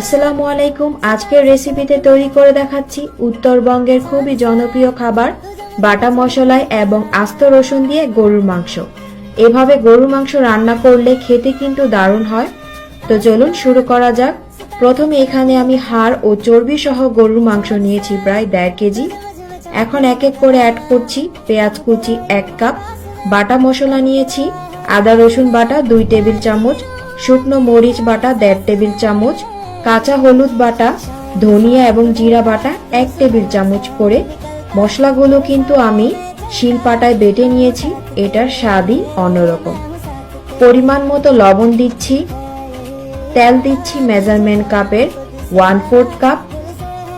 আসসালামু আলাইকুম, আজকের রেসিপিতে তৈরি করে দেখাচ্ছি উত্তরবঙ্গের খুবই জনপ্রিয় খাবার, বাটা মশলায় এবং আস্ত রসুন দিয়ে গরুর মাংস। এভাবে গরুর মাংস রান্না করলে খেতে কিন্তু দারুণ হয়। তো চলুন শুরু করা যাক। প্রথমে এখানে আমি হাড় ও চর্বি সহ গরুর মাংস নিয়েছি প্রায় দেড় কেজি। এখন এক এক করে অ্যাড করছি পেঁয়াজ কুচি এক কাপ, বাটা মশলা নিয়েছি আদা রসুন বাটা দুই টেবিল চামচ, শুকনো মরিচ বাটা দেড় টেবিল চামচ কাঁচা হলুদ বাটা, ধনিয়া এবং জিরা বাটা এক টেবিল চামচ করে। মশলাগুলো কিন্তু আমি শিলপাটায় বেটে নিয়েছি, এটার স্বাদই অন্যরকম। পরিমাণ মতো লবণ দিচ্ছি, তেল দিচ্ছি মেজারমেন্ট কাপের ওয়ান ফোর্থ কাপ,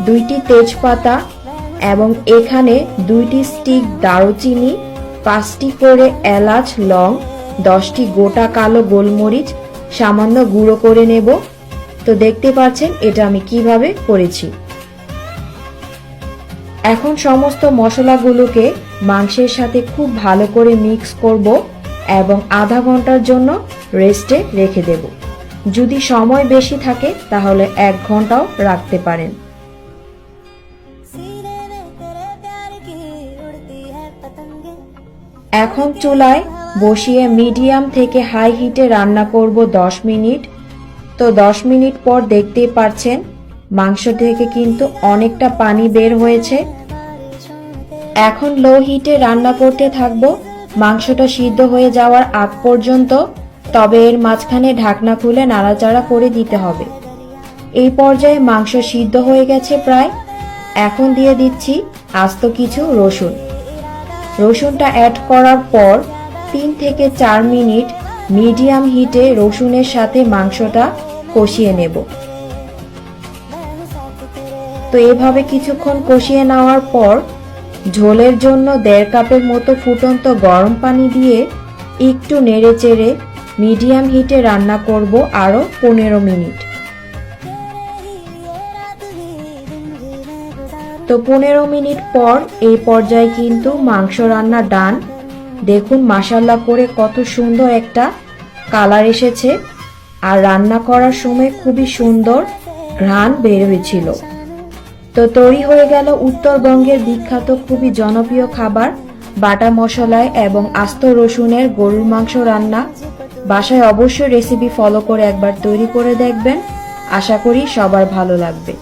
দুইটি তেজপাতা এবং এখানে দুইটি স্টিক দারুচিনি, পাঁচটি করে এলাচ, লং, দশটি গোটা কালো গোলমরিচ, সামান্য গুঁড়ো করে নেব। তো দেখতে পাচ্ছেন এটা আমি কীভাবে করেছি। এখন সমস্ত মশলাগুলোকে মাংসের সাথে খুব ভালো করে মিক্স করব এবং আধা ঘণ্টার জন্য রেস্টে রেখে দেব। যদি সময় বেশি থাকে তাহলে এক ঘন্টাও রাখতে পারেন। এখন চুলায় বসিয়ে মিডিয়াম থেকে হাই হিটে রান্না করব 10 মিনিট। তো 10 মিনিট পর দেখতেই পাচ্ছেন মাংস থেকে কিন্তু অনেকটা পানি বের হয়েছে। এখন লো হিটে রান্না করতে থাকব, মাংসটা সিদ্ধ হয়ে যাওয়ার আগ পর্যন্ত, তবে এর মাঝখানে ঢাকনা খুলে নাড়াচাড়া করে দিতে হবে। এই পর্যায়ে মাংস সিদ্ধ হয়ে গেছে প্রায়। এখন দিয়ে দিচ্ছি আস্ত কিছু রসুন। রসুনটা অ্যাড করার পর তিন থেকে চার মিনিট মিডিয়াম হিটে রসুনের সাথে মাংসটা কষিয়ে নেব। তো এভাবে কিছুক্ষণ কষিয়ে নেওয়ার পর ঝোলের জন্য দেড় কাপের মতো ফুটন্ত গরম পানি দিয়ে একটু নেড়ে চেড়ে মিডিয়াম হিটে রান্না করব আরও পনেরো মিনিট। তো পনেরো মিনিট পর এই পর্যায়ে কিন্তু মাংস রান্না ডান। দেখুন মাসাল্লা করে কত সুন্দর একটা কালার এসেছে। আর রান্না করার সময় খুবই সুন্দর ঘ্রাণ বের হয়েছিল। তো তৈরি হয়ে গেল উত্তরবঙ্গের বিখ্যাত খুবই জনপ্রিয় খাবার, বাটা মশলায় এবং আস্ত রসুনের গরুর মাংস রান্না। বাসায় অবশ্যই রেসিপি ফলো করে একবার তৈরি করে দেখবেন। আশা করি সবার ভালো লাগবে।